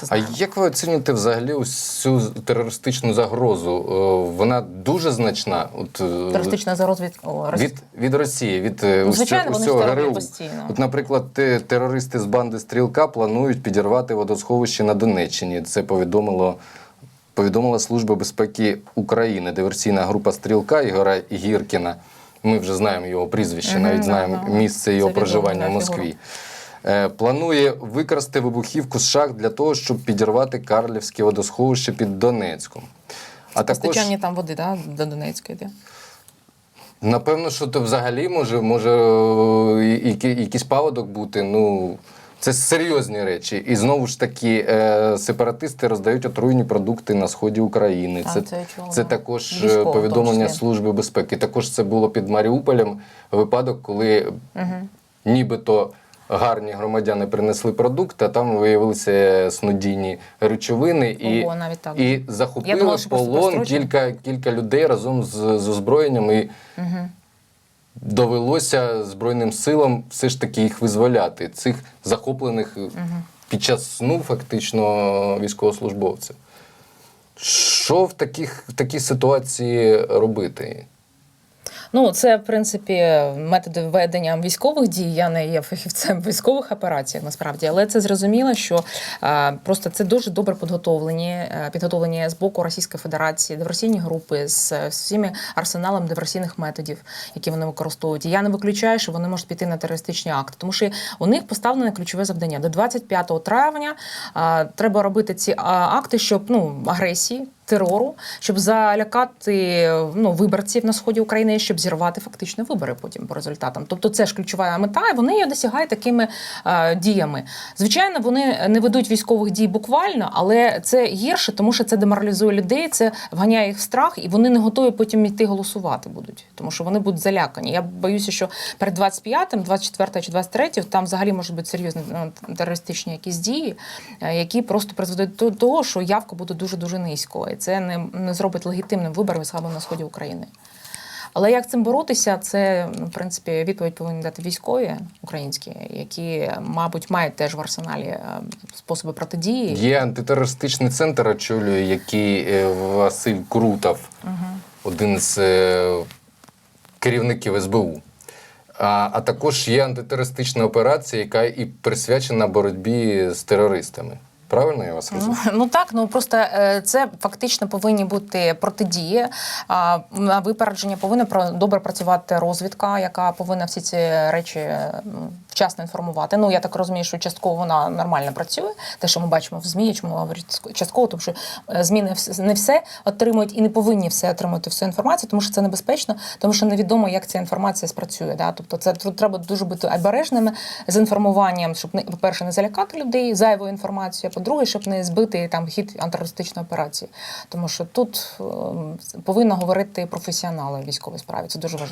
це А як ви оцінюєте взагалі цю терористичну загрозу? Е, Вона дуже значна. От, е, Терористична загроза від, о, Рос- від, від Росії, від е, Ну, звичайно, цього- вони ГРУ. постійно. От, наприклад, терористи з банди Стрілка планують підірвати водосховище на Донеччині. Це повідомило. Повідомила Служба безпеки України, диверсійна група Стрілка Ігора Гіркіна. Ми вже знаємо його прізвище, навіть знаємо місце його проживання в Москві. Е, Планує викрасти вибухівку з шахт для того, щоб підірвати Карлівське водосховище під Донецьком. А також там води, да, до Донецька йде. Напевно, що то взагалі може, може е, якийсь паводок бути. Ну, це серйозні речі. І знову ж таки, е, сепаратисти роздають отруйні продукти на сході України. Це, це це також е, Військово, повідомлення. Служби безпеки. Також це було під Маріуполем випадок, коли Угу. нібито гарні громадяни принесли продукт, а там виявилися снодійні речовини і, Ого, навіть так. і захопили думала, полон кілька, кілька людей разом з, з озброєнням. І Угу. довелося Збройним силам все ж таки їх визволяти, цих захоплених е, під час сну фактично військовослужбовців. Що в таких в такій ситуації робити? Ну, це, в принципі, методи ведення військових дій. Я не є фахівцем військових операціях, насправді, але це зрозуміло, що просто це дуже добре підготовлені, е, підготовлені з боку Російської Федерації диверсійні групи з е, всіми арсеналом диверсійних методів, які вони використовують. І я не виключаю, що вони можуть піти на терористичні акти, тому що у них поставлене ключове завдання до 25 травня. треба робити ці акти, щоб ну агресії. Терору, щоб залякати ну, виборців на сході України, щоб зірвати фактично вибори потім по результатам. Тобто це ж ключова мета, і вони її досягають такими е, діями. Звичайно, вони не ведуть військових дій буквально, але це гірше, тому що це деморалізує людей, це вганяє їх в страх, і вони не готові потім йти голосувати будуть, тому що вони будуть залякані. Я боюся, що перед 25-м, 24 чи 23 там взагалі можуть бути серйозні ну, терористичні якісь дії, е, які просто призведуть до того, що явка буде дуже дуже низько, і це не, не зробить легітимним вибором саме на сході України. Але як цим боротися, це ну, в принципі відповідь повинні дати військові українські, які, мабуть, мають теж в арсеналі е, способи протидії. Є антитерористичний центр, очолює який е, Василь Крутов, один з е, керівників СБУ. А, а також є антитерористична операція, яка і присвячена боротьбі з терористами. Правильно я вас розумію? Ну, ну так, ну просто е, це фактично повинні бути протидії. На випередження повинна добре працювати розвідка, яка повинна всі ці речі вчасно інформувати. Ну я так розумію, що частково вона нормально працює. Те, що ми бачимо в ЗМІ, чому я говорю частково, тому що е, ЗМІ не вс- не все отримують і не повинні все отримати всю інформацію, тому що це небезпечно, тому що невідомо, як ця інформація спрацює. Да? Тобто, це треба дуже бути обережними з інформуванням, щоб не по-перше, не залякати людей зайвою інформацією, а по-друге, щоб не збити там хід антитерористичної операції. Тому що тут е, повинно говорити професіонали в військовій справі. Це дуже важливо.